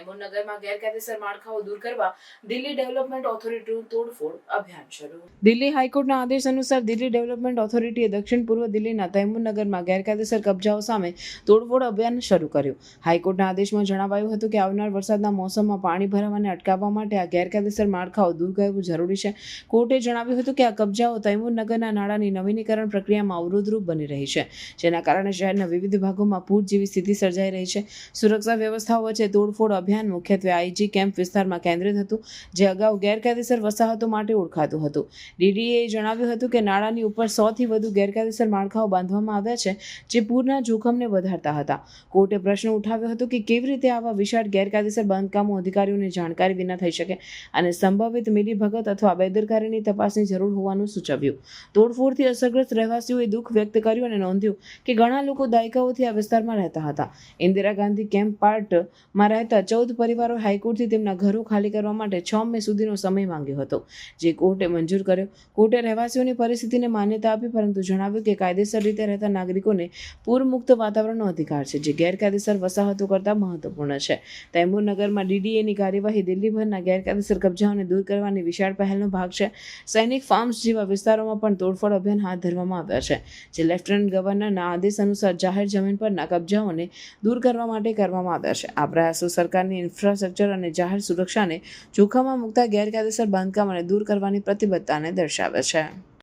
તૈમૂરનગરમાં ગેરકાયદેસર માળખાઓ દૂર કરવા દિલ્હી ડેવલપમેન્ટ ઓથોરિટીનું તોડફોડ અભિયાન શરૂ. દિલ્હી હાઈકોર્ટના આદેશ અનુસાર દિલ્હી ડેવલપમેન્ટ ઓથોરિટીએ દક્ષિણ પૂર્વ દિલ્હીના તૈમુનગરમાં ગેરકાયદેસર કબજાઓ સામે તોડફોડ અભિયાન શરૂ કર્યું. હાઈકોર્ટના આદેશમાં જણાવાયું હતું કે આવનાર વરસાદના મોસમમાં પાણી ભરાવાને અટકાવવા માટે આ ગેરકાયદેસર માળખાઓ દૂર કરવું જરૂરી છે. કોર્ટે જણાવ્યું હતું કે આ કબજાઓ તૈમૂરનગરના નાળાની નવીનીકરણ પ્રક્રિયામાં અવરોધરૂપ બની રહી છે, જેના કારણે શહેરના વિવિધ ભાગોમાં પૂર જેવી સ્થિતિ સર્જાઈ રહી છે. સુરક્ષા વ્યવસ્થાઓ વચ્ચે તોડફોડ અભિયાન મુખ્યત્વે આઈજી કેમ્પ વિસ્તારમાં કેન્દ્રિત હતું, જે અગાઉ ગેરકાયદેસર વસાહતો માટે ઓળખાતું હતું. ડીડીએ જણાવ્યું હતું કે નાળાની ઉપર સોથી વધુ ગેરકાયદેસર માળખાઓ બાંધવામાં આવ્યા છે, જે પૂરના જોખમને વધારતા હતા. કોર્ટે પ્રશ્ન ઉઠાવ્યો હતો કે કેવી રીતે આવા વિશાળ ગેરકાયદેસર બાંધકામો અધિકારીઓની જાણકારી વિના થઈ શકે અને સંભવિત મિલીભગત અથવા બેદરકારીની તપાસની જરૂર હોવાનું સૂચવ્યું. તોડફોડથી અસરગ્રસ્ત રહેવાસીઓએ દુઃખ વ્યક્ત કર્યું અને નોંધ્યું કે ઘણા લોકો દાયકાઓથી આ વિસ્તારમાં રહેતા હતા. ઇન્દિરા ગાંધી કેમ્પ પાર્ટમાં રહેતા ચૌદ પરિવારો હાઈકોર્ટથી તેમના ઘરો ખાલી કરવા માટે છ મે સુધીનો સમય માંગ્યો હતો. જે કોર્ટે મંજૂર કર્યો. કોર્ટે રહેવાસીઓની પરિસ્થિતિને માન્યતા આપી, પરંતુ જણાવ્યું કે કાયદેસર રીતે રહેતા નાગરિકોને પૂરમુક્ત વાતાવરણનો અધિકાર છે, જે ગેરકાયદેસર વસાહતો કરતાં મહત્વપૂર્ણ છે. તૈમૂરનગરમાં ડીડીએની કાર્યવાહી દિલ્હીભરના ગેરકાયદેસર કબજાઓને દૂર કરવાની વિશાળ પહેલનો ભાગ છે. સૈનિક ફાર્મ્સ જેવા વિસ્તારોમાં પણ તોડફોડ અભિયાન હાથ ધરવામાં આવ્યા છે, જે લેફ્ટનન્ટ ગવર્નરના આદેશ અનુસાર જાહેર જમીન પરના કબજાઓને દૂર કરવા માટે કરવામાં આવ્યા છે. આ પ્રયાસો સરકારની ઇન્ફ્રાસ્ટ્રક્ચર અને જાહેર સુરક્ષાને જોખમમાં મૂકતા ગેરકાયદેસર બાંધકામોને દૂર કરવાની પ્રતિબદ્ધતાને દર્શાવે છે.